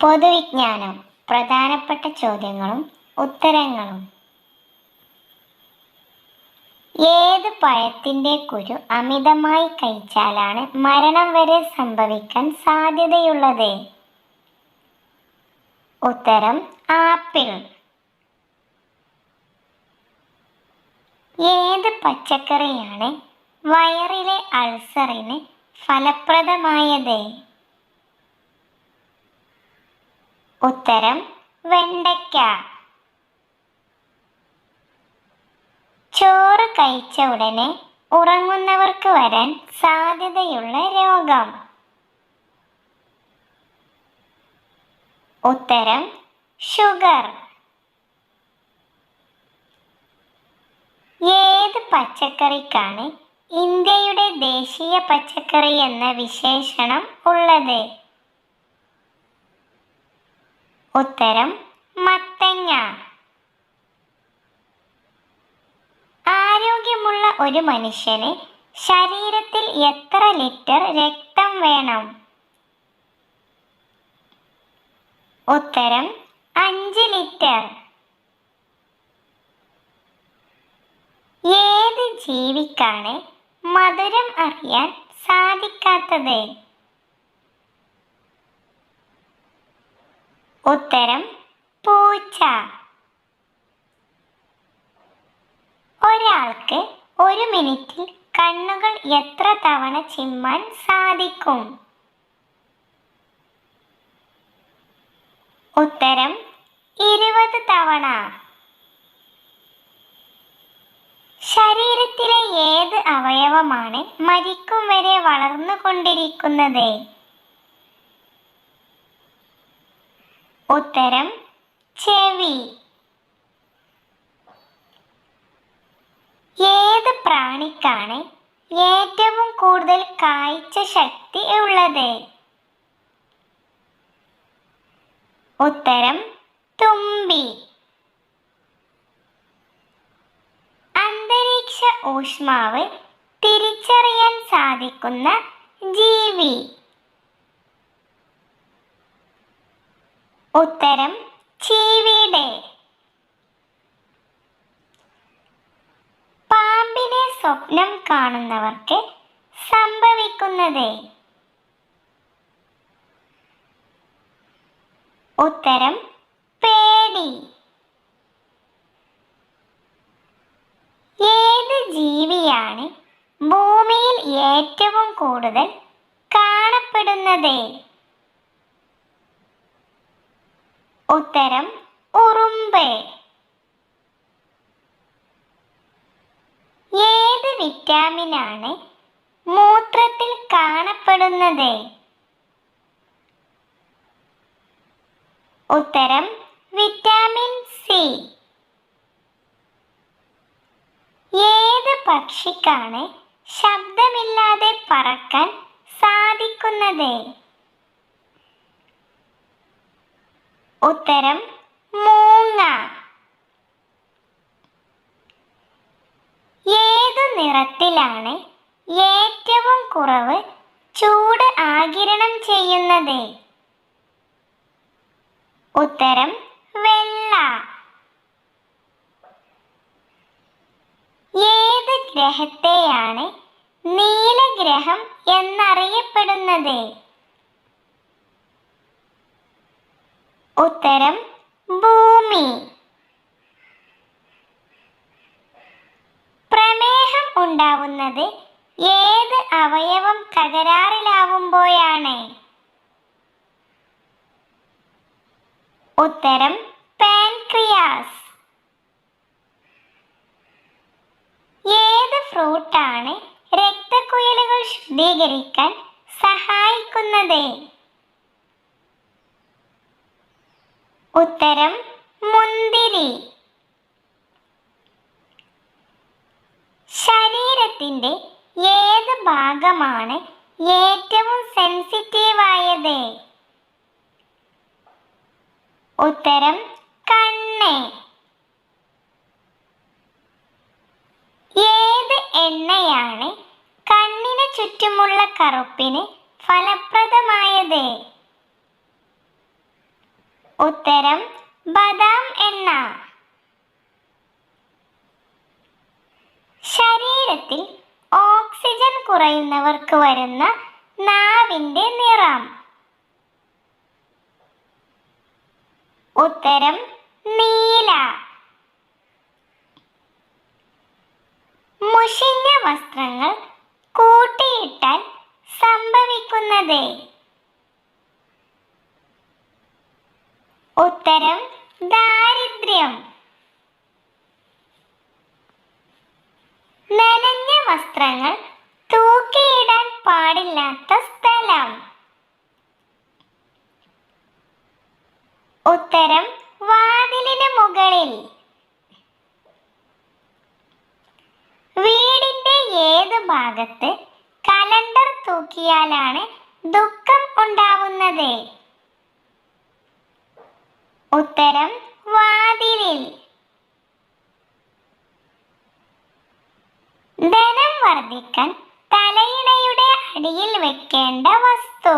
പൊതുവിജ്ഞാനം പ്രധാനപ്പെട്ട ചോദ്യങ്ങളും ഉത്തരങ്ങളും. ഏത് പഴത്തിന്റെ കുരു അമിതമായി കഴിച്ചാലാണ് മരണം വരെ സംഭവിക്കാൻ സാധ്യതയുള്ളത്? ഉത്തരം ആപ്പിൾ. ഏത് പച്ചക്കറിയാണ് വയറിലെ അൾസറിന് ഫലപ്രദമായത്? ഉത്തരം വെണ്ടയ്ക്ക. ചോറ് കഴിച്ച ഉടനെ ഉറങ്ങുന്നവർക്ക് വരാൻ സാധ്യതയുള്ള രോഗം. ഉത്തരം ഷുഗർ. ഏത് പച്ചക്കറിക്കാണ് ഇന്ത്യയുടെ ദേശീയ പച്ചക്കറി എന്ന വിശേഷണം ഉള്ളത്? ഉത്തരം മത്തങ്ങ. ആരോഗ്യമുള്ള ഒരു മനുഷ്യന് ശരീരത്തിൽ എത്ര ലിറ്റർ രക്തം വേണം? ഉത്തരം അഞ്ച് ലിറ്റർ. ഏത് ജീവിക്കാണ് മധുരം അറിയാൻ സാധിക്കാത്തത്? ഉത്തരം പൂച്ച. ഒരാൾക്ക് ഒരു മിനിറ്റിൽ കണ്ണുകൾ എത്ര തവണ ചിമ്മാൻ സാധിക്കും? ഉത്തരം ഇരുപത് തവണ. ശരീരത്തിലെ ഏത് അവയവമാണ് മരിക്കും വരെ വളർന്നുകൊണ്ടിരിക്കുന്നത്? ഉത്തരം ചെവി. ഏത് പ്രാണിക്കാണ് ഏറ്റവും കൂടുതൽ കാഴ്ച ശക്തി ഉള്ളത്? ഉത്തരം തുമ്പി. അന്തരീക്ഷ ഊഷ്മാവ് തിരിച്ചറിയാൻ സാധിക്കുന്ന ജീവി. ഉത്തരം ചീവീട്. പാമ്പിനെ സ്വപ്നം കാണുന്നവർക്ക് സംഭവിക്കുന്നതേ. ഉത്തരം പേടി. ഏത് ജീവിയാണ് ഭൂമിയിൽ ഏറ്റവും കൂടുതൽ കാണപ്പെടുന്നത്? ഉത്തരം ഉറുമ്പേ. ഏത് വിറ്റാമിനാണ് മൂത്രത്തിൽ കാണപ്പെടുന്നത്? ഉത്തരം വിറ്റാമിൻ സി. ഏത് പക്ഷിക്കാണ് ശബ്ദമില്ലാതെ പറക്കാൻ സാധിക്കുന്നത്? ഉത്തരം മൂങ്ങ ഏത് നിറത്തിലാണ് ഏറ്റവും കുറവ് ചൂട് ആകിരണം ചെയ്യുന്നത്? ഉത്തരം വെള്ള. ഏത് ഗ്രഹത്തെയാണ് നീലഗ്രഹം എന്നറിയപ്പെടുന്നത്? ഉത്തരം ഭൂമി. പ്രമേഹം ഉണ്ടാവുന്നത് ഏത് അവയവം തകരാറിലാവുമ്പോഴാണ്? ഉത്തരം പാൻക്രിയാസ്. ഏത് ഫ്രൂട്ടാണ് രക്തക്കുഴലുകൾ ശുദ്ധീകരിക്കാൻ സഹായിക്കുന്നത്? ഉത്തരം മുന്തിരി. ശരീരത്തിന്റെ ഏത് ഭാഗമാണ് ഏറ്റവും സെൻസിറ്റീവായത് ഉത്തരം കണ്ണ്. ഏത് എണ്ണയാണ് കണ്ണിന് ചുറ്റുമുള്ള കറുപ്പിന് ഫലപ്രദമായത്? ഉത്തരം ബദാം എണ്ണ. ശരീരത്തിൽ ഓക്സിജൻ കുറയുന്നവർക്ക് വരുന്ന നാവിന്റെ നിറം. ഉത്തരം നീല. മുഷിഞ്ഞ വസ്ത്രങ്ങൾ കൂട്ടിയിട്ടാൽ സംഭവിക്കുന്നത്. ഉത്തരം ദാരിദ്ര്യം. നനഞ്ഞ വസ്ത്രങ്ങൾ തൂക്കിയിടാൻ പാടില്ലാത്ത സ്ഥലം. ഉത്തരം വാതിലിന് മുകളിൽ. വീടിന്റെ ഏത് ഭാഗത്ത് കലണ്ടർ തൂക്കിയാലാണ് ദുഃഖം ഉണ്ടാവുന്നത്? ഉത്തരം വാതിലിൽ. ധനം വർദ്ധിക്കാൻ തലയിണയുടെ അടിയിൽ വെക്കേണ്ട വസ്തു.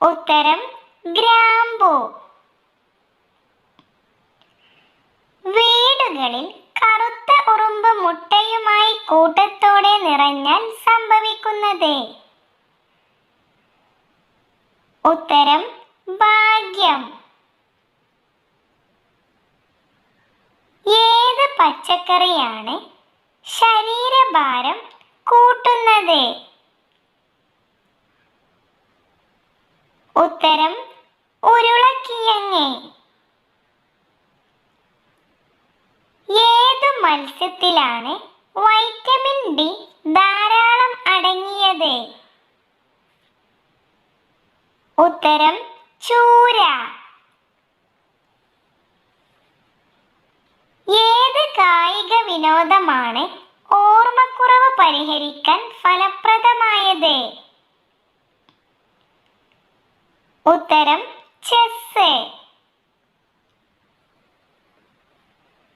ഉത്തരം ഗ്രാമ്പു. വീടുകളിൽ കറുത്ത ഉറുമ്പ് മുട്ടയുമായി കൂട്ടത്തോടെ നിറഞ്ഞാൽ സംഭവിക്കുന്നത് ഉത്തരം ഭാഗ്യം. ഏത് പച്ചക്കറിയാണ് ശരീരഭാരം കൂട്ടുന്നത്? ഉത്തരം ഉരുളക്കിഴങ്ങ്. ഏത് മത്സ്യത്തിലാണ് വൈറ്റമിൻ ഡി ധാരാളം ഉത്തരം ചൂര. ഏത് കായിക വിനോദമാണ് ഓർമ്മക്കുറവ് പരിഹരിക്കാൻ ഫലപ്രദമായത്? ഉത്തരം ചെസ്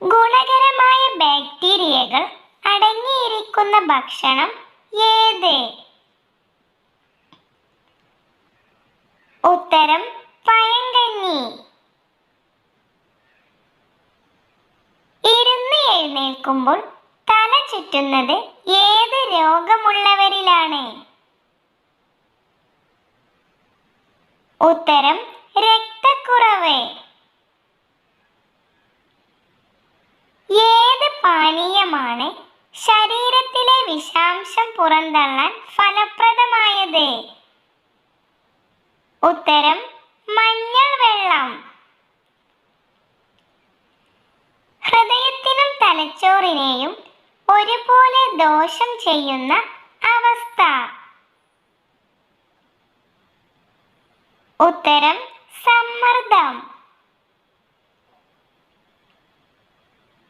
ഗുണകരമായ ബാക്ടീരിയകൾ അടങ്ങിയിരിക്കുന്ന ഭക്ഷണം ഏത്? ഉത്തരം പഴങ്കഞ്ഞി. ഇരുന്ന് എഴുന്നേൽക്കുമ്പോൾ തല ചുറ്റുന്നത് ഏത് രോഗമുള്ളവരിലാണ്? ഉത്തരം രക്തക്കുറവ്. ഏത് പാനീയമാണ് ശരീരത്തിലെ വിഷാംശം പുറന്തള്ളാൻ ഫലപ്രദമായത്? ഉത്തരം മഞ്ഞൾ വെള്ളം. ഹൃദയത്തിനും തലച്ചോറിനെയും ഒരുപോലെ ദോഷം ചെയ്യുന്ന അവസ്ഥ. ഉത്തരം സമ്മർദ്ദം.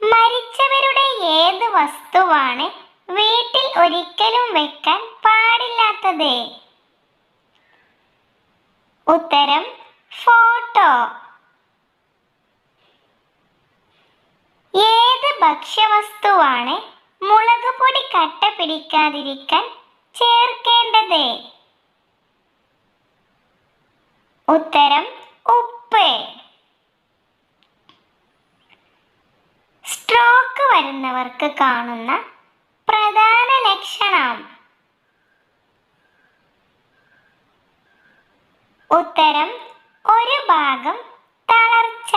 മരിച്ചവരുടെ ഏത് വസ്തുവാണ് വീട്ടിൽ ഒരിക്കലും വെക്കാൻ പാടില്ലാത്തത്? ഉത്തരം ഫോട്ടോ. ഏത് ഭക്ഷ്യവസ്തുവാണ് മുളക് പൊടി കട്ട പിടിക്കാതിരിക്കാൻ ചേർക്കേണ്ടത്? ഉത്തരം ഉപ്പ്. സ്ട്രോക്ക് വരുന്നവർക്ക് കാണുന്ന പ്രധാന ലക്ഷണം. ഉത്തരം ഒരു ഭാഗം തളർച്ച.